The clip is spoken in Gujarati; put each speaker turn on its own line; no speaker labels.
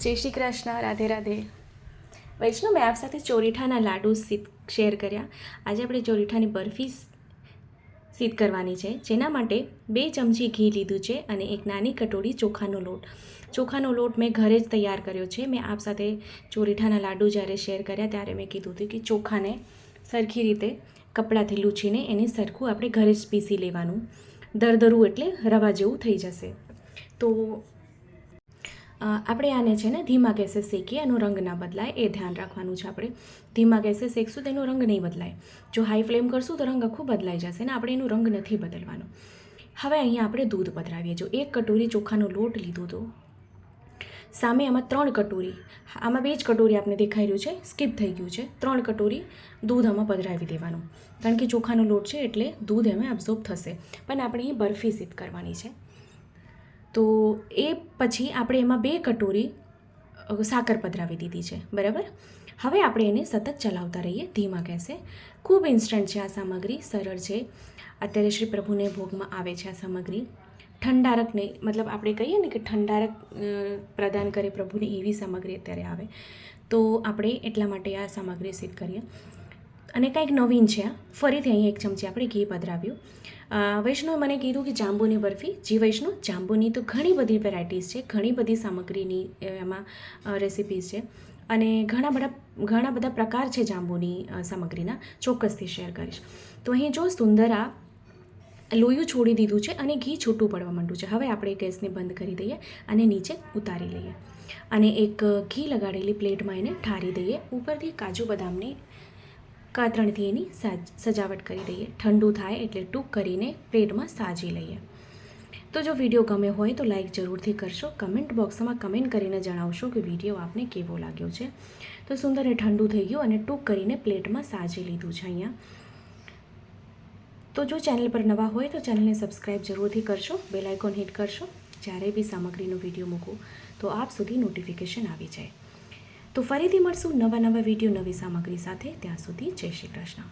જય શ્રી કૃષ્ણ, રાધે રાધે. વૈષ્ણવ, મેં આપ સાથે ચોરીઠાના લાડુ સીધ શેર કર્યા. આજે આપણે ચોરીઠાની બરફી સીધ કરવાની છે. જેના માટે બે ચમચી ઘી લીધું છે અને એક નાની કટોરી ચોખાનો લોટ. ચોખાનો લોટ મેં ઘરે જ તૈયાર કર્યો છે. મેં આપ સાથે ચોરીઠાના લાડુ જ્યારે શેર કર્યા ત્યારે મેં કીધું હતું કે ચોખાને સરખી રીતે કપડાથી લૂછીને એને સરખું આપણે ઘરે જ પીસી લેવાનું. દરદરું એટલે રવા જેવું થઈ જશે. તો આપણે આને છે ને ધીમા ગેસે શેકીએ, એનો રંગ ના બદલાય, એ ધ્યાન રાખવાનું છે આપણે. ધીમા ગેસે શેકશું તેનો રંગ નહીં બદલાય. જો હાઈ ફ્લેમ કરશું તો રંગ આખું બદલાઈ જશે ને આપણે એનો રંગ નથી બદલવાનો. હવે અહીંયા આપણે દૂધ પધરાવીએ. જો એક કટોરી ચોખાનો લોટ લીધો હતો સામે આમાં ત્રણ કટોરી. આમાં બે જ કટોરી આપણે દેખાઈ રહ્યું છે. સ્કીપ થઈ ગયું છે. ત્રણ કટોરી દૂધ આમાં પધરાવી દેવાનું. કારણ કે ચોખાનો લોટ છે એટલે દૂધ એમાં એબ્ઝોર્બ થશે. પણ આપણે અહીં બરફી સિદ્ધ કરવાની છે. તો એ પછી આપણે એમાં બે કટોરી સાકર પધરાવી દીધી છે, બરાબર? હવે આપણે એને સતત ચલાવતા રહીએ, ધીમા ગેસે. ખૂબ ઇન્સ્ટન્ટ છે આ સામગ્રી, સરળ છે. અત્યારે શ્રી પ્રભુને ભોગમાં આવે છે આ સામગ્રી. ઠંડારક નહીં, મતલબ આપણે કહીએ ને કે ઠંડારક પ્રદાન કરે પ્રભુને એવી સામગ્રી અત્યારે આવે. તો આપણે એટલા માટે આ સામગ્રી સિદ્ધ કરીએ. અને કંઈક નવીન છે ફરીથી અહીં એક ચમચી આપણે ઘી પધરાવ્યું. વૈષ્ણવે મને કીધું કે જાંબુની બરફી. જી વૈષ્ણવ, જાંબુની તો ઘણી બધી વેરાયટીઝ છે, ઘણી બધી સામગ્રીની એમાં રેસિપીઝ છે. અને ઘણા બધા ઘણા બધા પ્રકાર છે જાંબુની સામગ્રીના. ચોક્કસથી શેર કરીશ. તો અહીં જો સુંદર આ લોયું છોડી દીધું છે અને ઘી છૂટું પડવા માંડ્યું છે. હવે આપણે ગેસને બંધ કરી દઈએ અને નીચે ઉતારી લઈએ. અને એક ઘી લગાડેલી પ્લેટમાં એને ઠારી દઈએ. ઉપરથી કાજુ બદામની કાતરણથી એની સાજ, સજાવટ કરી દઈએ. ઠંડુ થાય એટલે ટૂંક કરીને પ્લેટમાં સાજી લઈએ. તો જો વીડિયો ગમે હોય તો લાઈક જરૂરથી કરશો. કમેન્ટ બોક્સમાં કમેન્ટ કરીને જણાવશો કે વીડિયો આપને કેવો લાગ્યો છે. તો સુંદર એ ઠંડુ થઈ ગયું અને ટૂંક કરીને પ્લેટમાં સાજી લીધું છે અહીંયા. તો જો ચેનલ પર નવા હોય તો ચેનલને સબસ્ક્રાઈબ જરૂરથી કરશો. બેલ આઇકોન હિટ કરશો. જ્યારે બી સામગ્રીનો વીડિયો મૂકું તો આપ સુધી નોટિફિકેશન આવી જાય. તો ફરીથી મળશું નવા નવા વીડિયો નવી સામગ્રી સાથે. ત્યાં સુધી જય શ્રી કૃષ્ણ.